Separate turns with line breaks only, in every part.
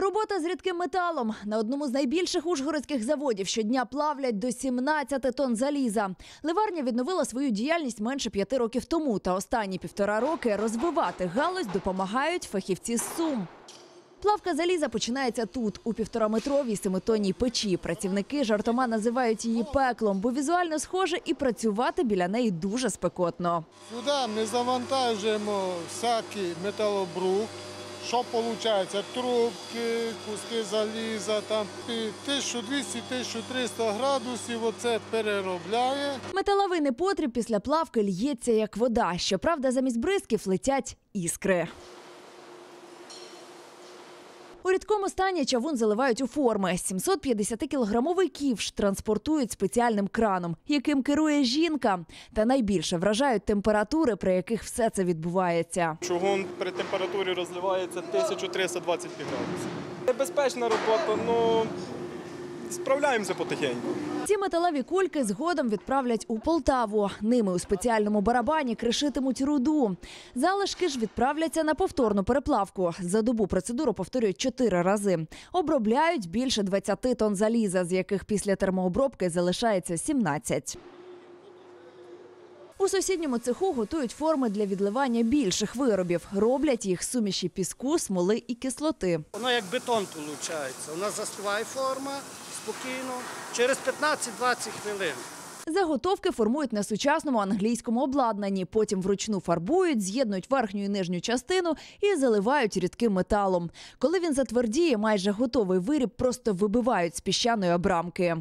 Робота з рідким металом на одному з найбільших ужгородських заводів щодня плавлять до 17 тонн заліза. Ливарня відновила свою діяльність менше п'яти років тому. Та останні півтора роки розвивати галузь допомагають фахівці з Сум. Плавка заліза починається тут, у півтораметровій семитонній печі. Працівники жартома називають її пеклом, бо візуально схоже і працювати біля неї дуже спекотно.
Сюди ми завантажуємо всякий металобрух. Що виходить? Трубки, куски заліза, там і 1200-1300 градусів оце переробляє.
Металовий непотріб після плавки л'ється як вода. Щоправда, замість бризків летять іскри. У рідкому стані чавун заливають у форми. 750-кілограмовий ківш транспортують спеціальним краном, яким керує жінка. Та найбільше вражають температури, при яких все це відбувається.
Чугун при температурі розливається 1325 градусів. Небезпечна робота, ну справляємося потихеньку.
Ці металеві кульки згодом відправлять у Полтаву. Ними у спеціальному барабані кришитимуть руду. Залишки ж відправляться на повторну переплавку. За добу процедуру повторюють чотири рази. Обробляють більше 20 тонн заліза, з яких після термообробки залишається 17. У сусідньому цеху готують форми для відливання більших виробів. Роблять їх суміші піску, смоли і кислоти.
Воно як бетон виходить. У нас застиває форма спокійно. Через 15-20 хвилин.
Заготовки формують на сучасному англійському обладнанні. Потім вручну фарбують, з'єднують верхню і нижню частину і заливають рідким металом. Коли він затвердіє, майже готовий виріб просто вибивають з піщаної обрамки.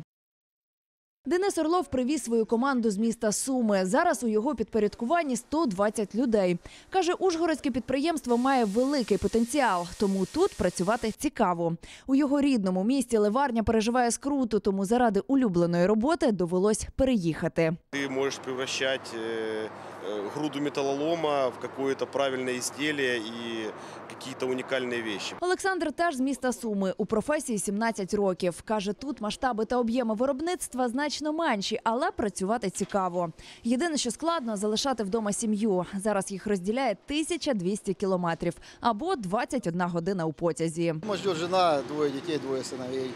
Денис Орлов привіз свою команду з міста Суми. Зараз у його підпорядкуванні 120 людей. Каже, Ужгородське підприємство має великий потенціал, тому тут працювати цікаво. У його рідному місті ливарня переживає скруту, тому заради улюбленої роботи довелось переїхати.
Ты можешь превращать э, э, груду металлолома в какое-то правильное изделие и какие-то уникальные вещи.
Олександр теж з міста Суми. У професії 17 років. Каже, тут масштаби та об'єми виробництва значно менші, але працювати цікаво. Єдине, що складно залишати вдома сім'ю. Зараз їх розділяє 1200 кілометрів або 21 година у потязі.
Дома ждет жена, двое детей, двое сыновей.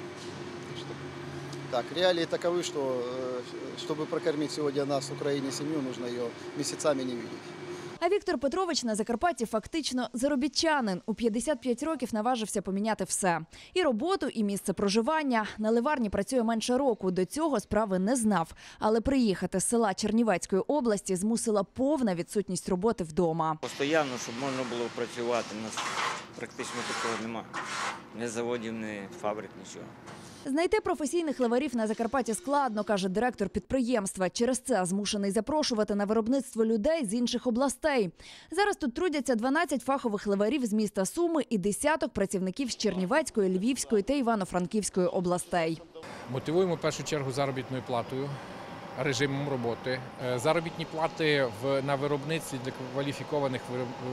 Что- Так, реалии таковы, что э, чтобы прокормить сегодня нас в Украине семью, нужно ее месяцами не видеть.
А Віктор Петрович на Закарпатті фактично заробітчанин. У 55 років наважився поміняти все: і роботу, і місце проживання. На ливарні працює менше року. До цього справи не знав. Але приїхати з села Чернівецької області змусила повна відсутність роботи вдома.
Постоянно, щоб можна було працювати. У нас практично такого нема. Ні заводів, ні фабрик, нічого.
Знайти професійних лаварів на Закарпатті складно, каже директор підприємства. Через це змушений запрошувати на виробництво людей з інших областей. Зараз тут трудяться 12 фахових леварів з міста Суми і десяток працівників з Чернівецької, Львівської та Івано-Франківської областей.
Мотивуємо в першу чергу заробітною платою, режимом роботи. Е, Заробітні плати на виробництві для кваліфікованих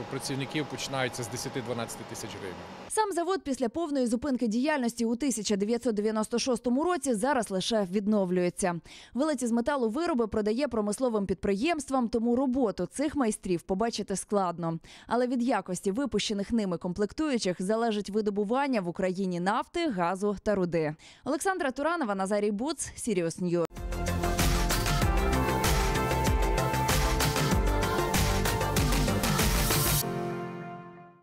працівників починаються з 10-12 тисяч гривень.
Сам завод після повної зупинки діяльності у 1996 році зараз лише відновлюється. Вилиті з металу вироби продає промисловим підприємствам, тому роботу цих майстрів побачити складно. Але від якості випущених ними комплектуючих залежить видобування в Україні нафти, газу та руди. Олександра Туранова, Назарій Буц, Сіріус Ньюс.